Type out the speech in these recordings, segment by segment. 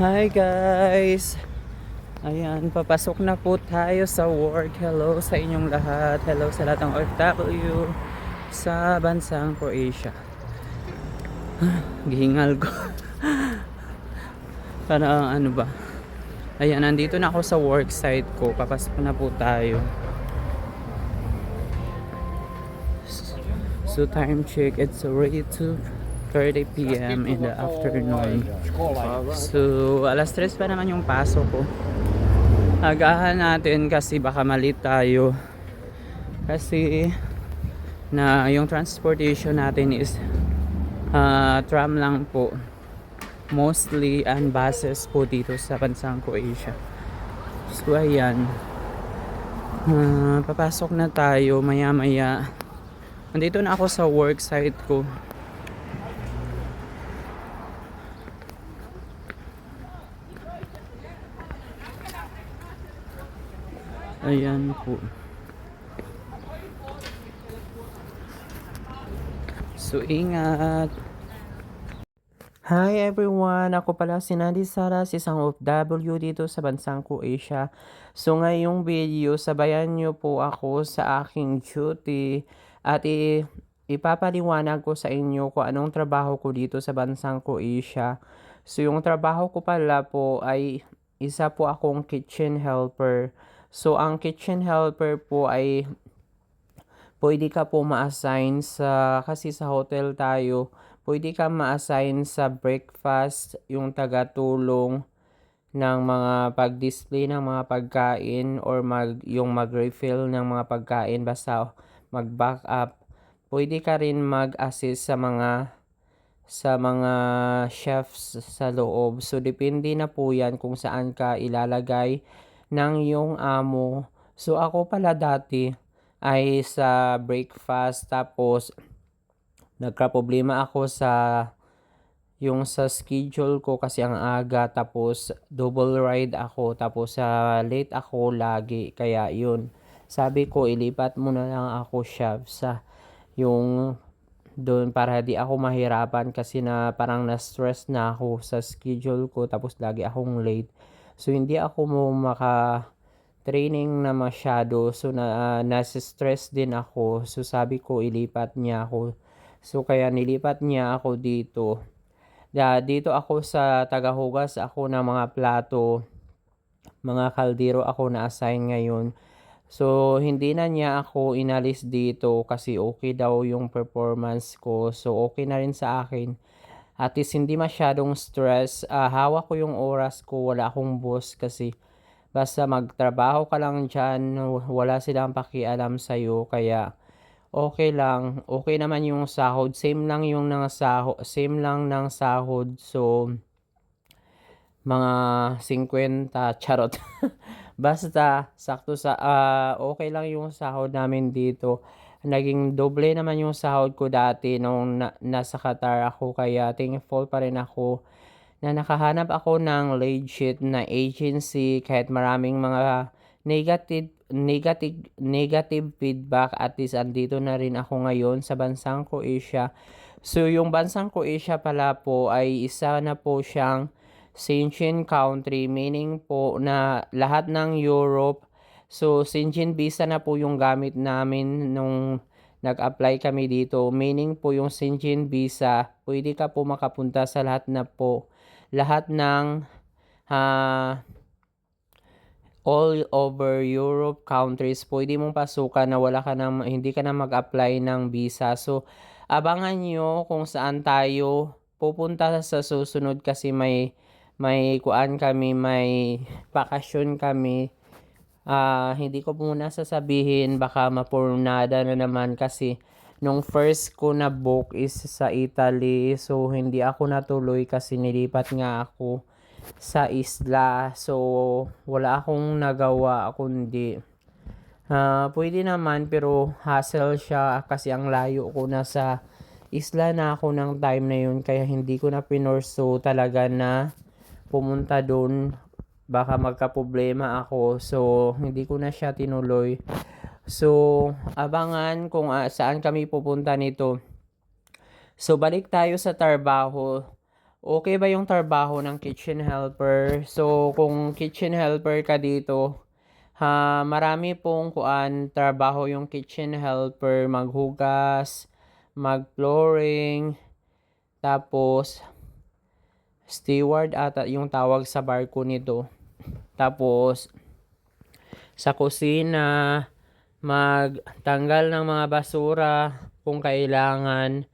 Hi guys! Ayan, papasok na po tayo sa work. Hello sa inyong lahat. Hello sa lahat ng OFW sa bansang Croatia. Gihingal ko. Para ano ba? Ayan, nandito na ako sa work site ko. Papasok na po tayo. So time check, it's already 2.30 p.m. in the afternoon. So, alas 3 pa naman yung pasok ko. Agahan natin kasi baka malit tayo. Kasi na yung transportation natin is ah, tram lang po. Mostly and buses po dito sa bansang Croatia. So, ayan. Ah, papasok na tayo maya maya. Nandito na ako sa work site ko. Ayan po. So, ingat. Hi everyone! Ako pala si Nandi Saras, isang OFW dito sa bansang Croatia. So ngayong video, sabayan niyo po ako sa aking duty at i- ipapaliwanag ko sa inyo kung anong trabaho ko dito sa bansang Croatia. So yung trabaho ko pala po ay isa po akong kitchen helper. So ang kitchen helper po ay pwede ka po ma-assign sa, kasi sa hotel tayo, pwede ka ma-assign sa breakfast, yung tagatulong ng mga pag-display ng mga pagkain or mag, yung mag-refill ng mga pagkain, basta mag-back up. Pwede ka rin mag-assist sa mga sa mga chefs sa loob. So, depende na po yan kung saan ka ilalagay ng yung amo. So, ako pala dati, ay sa breakfast tapos nagka-problema ako sa yung sa schedule ko kasi ang aga tapos double ride ako tapos sa late ako lagi kaya yun sabi ko ilipat mo na lang ako siya sa yung doon para di ako mahirapan kasi na parang na-stress na ako sa schedule ko tapos lagi akong late so hindi ako mo maka training na masyado. So na uh, nasa-stress din ako. So sabi ko ilipat niya ako. So kaya nilipat niya ako dito. Da dito ako sa tagahugas. Ako ng mga plato mga kaldero ako na assign ngayon. So hindi na niya ako inalis dito kasi okay daw yung performance ko. So okay na rin sa akin at least hindi masyadong stress uh, hawak ko yung oras ko wala akong boss kasi Basta magtrabaho ka lang dyan, wala silang pakialam sa'yo, kaya okay lang. Okay naman yung sahod, same lang yung ng sahod, same lang ng sahod. So, mga 50, charot. Basta, sakto sa, uh, okay lang yung sahod namin dito. Naging doble naman yung sahod ko dati nung na, nasa Qatar ako, kaya thankful pa rin ako na nakahanap ako ng legit na agency kahit maraming mga negative negative negative feedback at least andito na rin ako ngayon sa bansang Croatia. So yung bansang Croatia pala po ay isa na po siyang Schengen country meaning po na lahat ng Europe so Schengen visa na po yung gamit namin nung nag-apply kami dito meaning po yung Schengen visa pwede ka po makapunta sa lahat na po lahat ng uh, all over Europe countries pwede mong pasukan na wala ka na hindi ka na mag-apply ng visa. So abangan niyo kung saan tayo pupunta sa susunod kasi may may kuan kami, may bakasyon kami. Uh, hindi ko muna sasabihin baka mapurnada na naman kasi nung first ko na book is sa Italy. So, hindi ako natuloy kasi nilipat nga ako sa isla. So, wala akong nagawa kundi uh, pwede naman pero hassle siya kasi ang layo ko na sa isla na ako ng time na yun kaya hindi ko na pinorso talaga na pumunta doon baka magka-problema ako so hindi ko na siya tinuloy So, abangan kung uh, saan kami pupunta nito. So, balik tayo sa trabaho. okay ba yung trabaho ng kitchen helper? So, kung kitchen helper ka dito, ha, marami pong kuan trabaho yung kitchen helper, maghugas, mag-flooring, tapos steward ata yung tawag sa barko nito. Tapos sa kusina, magtanggal ng mga basura kung kailangan.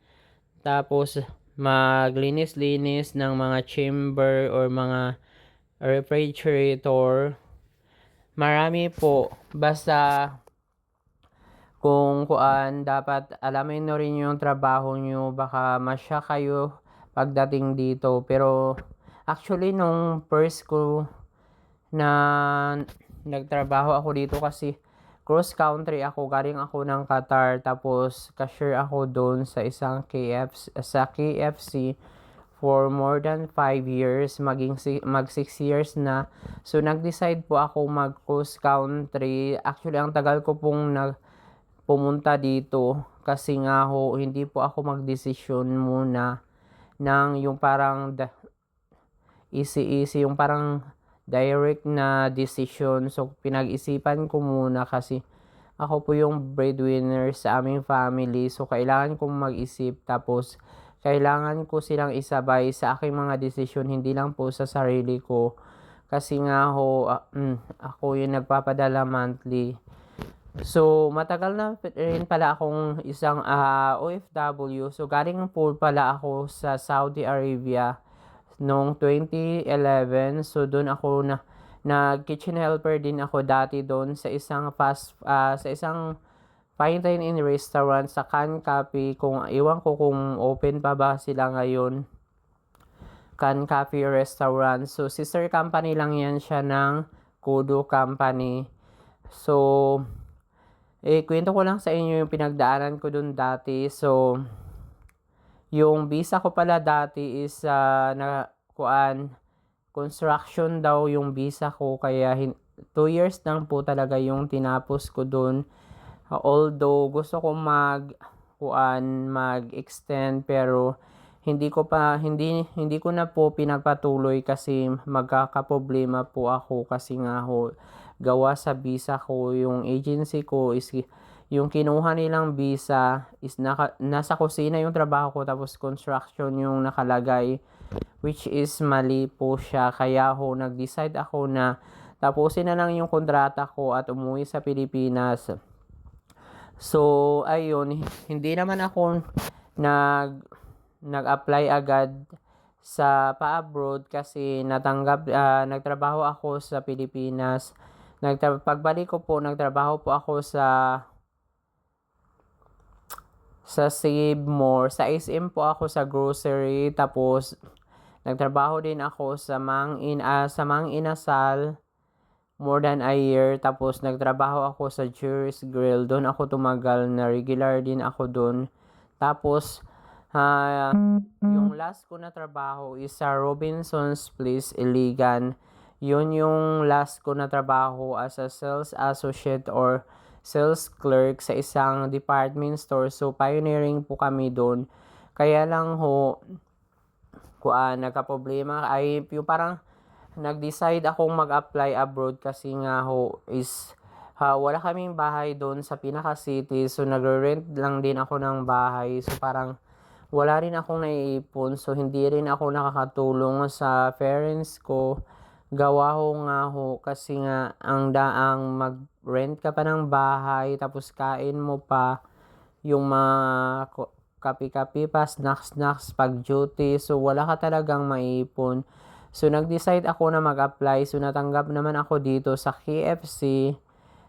Tapos maglinis-linis ng mga chamber or mga refrigerator. Marami po. Basta kung kuan dapat alamin nyo rin yung trabaho nyo. Baka masya kayo pagdating dito. Pero actually nung first ko na nagtrabaho ako dito kasi cross country ako, galing ako ng Qatar, tapos cashier ako doon sa isang KFC, sa KFC for more than 5 years, maging mag 6 years na. So nag-decide po ako mag cross country. Actually, ang tagal ko pong nag pumunta dito kasi nga ho, hindi po ako magdesisyon muna ng yung parang easy-easy, yung parang direct na decision. So, pinag-isipan ko muna kasi ako po yung breadwinner sa aming family. So, kailangan kong mag-isip. Tapos, kailangan ko silang isabay sa aking mga desisyon. Hindi lang po sa sarili ko. Kasi nga ho, uh, mm, ako yung nagpapadala monthly. So, matagal na rin pala akong isang uh, OFW. So, galing po pala ako sa Saudi Arabia noong 2011. So doon ako na nag kitchen helper din ako dati doon sa isang fast uh, sa isang fine dining restaurant sa Can Cafe. Kung iwan ko kung open pa ba sila ngayon. Can Cafe Restaurant. So sister company lang yan siya ng Kudo Company. So eh kwento ko lang sa inyo yung pinagdaanan ko doon dati. So yung visa ko pala dati is uh, na kuan construction daw yung visa ko kaya 2 years lang po talaga yung tinapos ko doon. although gusto ko mag kuan mag-extend pero hindi ko pa hindi hindi ko na po pinagpatuloy kasi magkakaproblema po ako kasi nga ho gawa sa visa ko yung agency ko is yung kinuha nilang visa is naka, nasa kusina yung trabaho ko tapos construction yung nakalagay which is mali po siya. Kaya ho nag-decide ako na tapusin na lang yung kontrata ko at umuwi sa Pilipinas. So ayun hindi naman ako nag nag-apply agad sa pa-abroad kasi natanggap uh, nagtrabaho ako sa Pilipinas. Nagtra- pagbalik ko po nagtrabaho po ako sa sa Save More. Sa SM po ako sa grocery. Tapos, nagtrabaho din ako sa Mang, in, uh, sa Mang Inasal more than a year. Tapos, nagtrabaho ako sa Juris Grill. Doon ako tumagal na regular din ako doon. Tapos, uh, yung last ko na trabaho is sa Robinson's Place, Iligan. Yun yung last ko na trabaho as a sales associate or sales clerk sa isang department store. So, pioneering po kami doon. Kaya lang ho, kuan, nagka-problema ay yung parang nag-decide akong mag-apply abroad kasi nga ho is ha, wala kaming bahay doon sa pinaka-city. So, nagre-rent lang din ako ng bahay. So, parang wala rin akong naiipon. So, hindi rin ako nakakatulong sa parents ko gawa ho nga ho kasi nga ang daang mag-rent ka pa ng bahay tapos kain mo pa yung mga kapi-kapi pa, snacks-snacks pag duty. So, wala ka talagang maipon. So, nag-decide ako na mag-apply. So, natanggap naman ako dito sa KFC.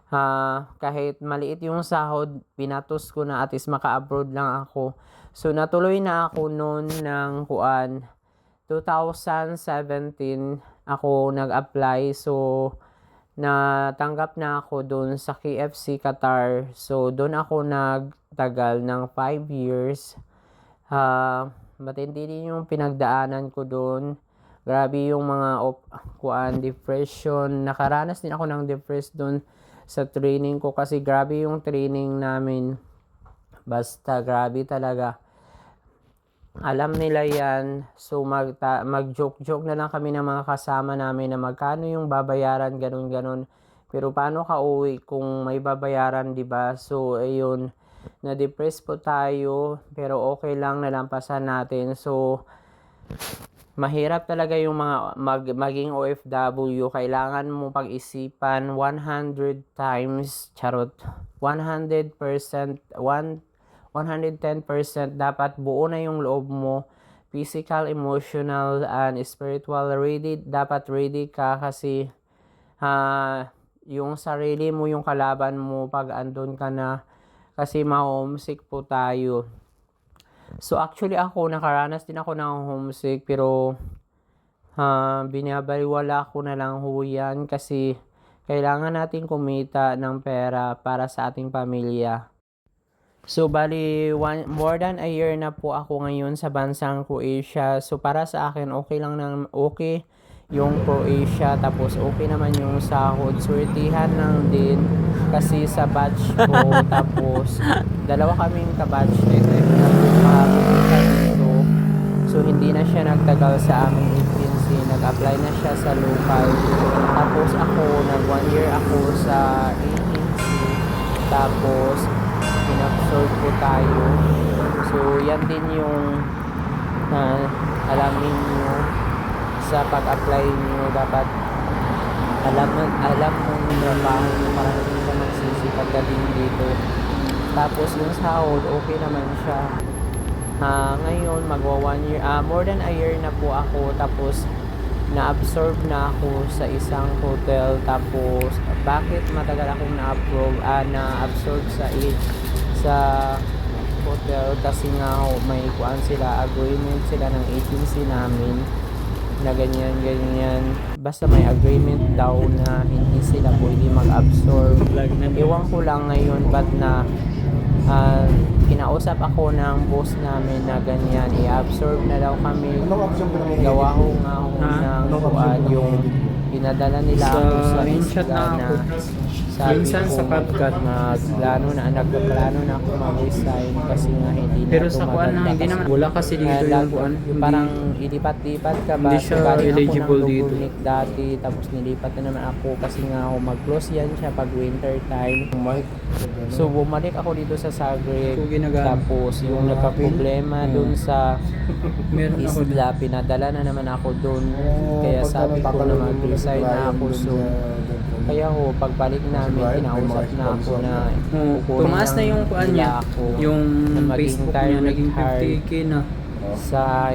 Uh, kahit maliit yung sahod, pinatos ko na at least maka-abroad lang ako. So, natuloy na ako noon ng kuan 2017 ako nag-apply. So, natanggap na ako doon sa KFC Qatar. So, doon ako nagtagal ng 5 years. Uh, matindi din yung pinagdaanan ko doon. Grabe yung mga op, kuan, depression. Nakaranas din ako ng depressed doon sa training ko kasi grabe yung training namin. Basta grabe talaga alam nila yan. So mag-joke-joke na lang kami ng mga kasama namin na magkano yung babayaran, ganun-ganun. Pero paano ka uwi kung may babayaran, 'di ba? So ayun, na-depress po tayo, pero okay lang nalampasan natin. So mahirap talaga yung mga mag, maging OFW. Kailangan mo pag-isipan 100 times, charot, 100%, 1, 110% dapat buo na yung loob mo. Physical, emotional, and spiritual. Ready, dapat ready ka kasi ah yung sarili mo, yung kalaban mo pag andun ka na kasi ma-homesick po tayo. So actually ako nakaranas din ako ng homesick pero ah binabaliwala ko na lang ho yan kasi kailangan natin kumita ng pera para sa ating pamilya. So bali one, more than a year na po ako ngayon sa bansang Croatia. So para sa akin okay lang nang okay yung Croatia tapos okay naman yung sahod. Swertihan lang din kasi sa batch ko tapos dalawa kaming kabatch nito makapunta dito. So hindi na siya nagtagal sa aming agency. Nag-apply na siya sa local. Tapos ako, nag one year ako sa agency. Tapos in-absorb ko tayo. So yan din yung ah, alamin nyo sa pag-apply nyo. Dapat alam alam mo yung trabaho nyo para hindi ka magsisi pagdating dito. Tapos yung sahod, okay naman siya. Ah, ngayon magwa one year, ah, more than a year na po ako tapos na-absorb na ako sa isang hotel tapos bakit matagal akong na-approve ah, na-absorb sa it sa hotel kasi nga ho, may kuan sila agreement sila ng agency namin na ganyan ganyan basta may agreement daw na hindi sila pwede mag-absorb Ewan ko lang ngayon ba't na ah, kinausap ako ng boss namin na ganyan, i-absorb na daw kami. Gawa ko nga ako Ha? ng Anong kuan, yung pinadala nila Sa ako sa isla na. Sabi Minsan ko sa CapCut. magplano na, nagplano na ako mag-resign kasi nga hindi na Pero sa kuan na hindi naman wala kasi dito yung lang, kuan. parang ilipat-lipat ka ba? Hindi siya eligible dito. Dati, tapos nilipat na naman ako kasi nga ako mag-close yan siya pag winter time. Mic. So bumalik ako dito sa Zagreb. So. Tapos yung nagka-problema dun sa Meron ako isla, pinadala na naman ako dun. Oo, Kaya sabi ko na mag-resign na ako. So kaya ho, pagbalik namin, may kinausap na ako na kukunin tumaas na ng yung kuan niya. ako Yung na maging Facebook niya naging hire 50k na. Oh. sa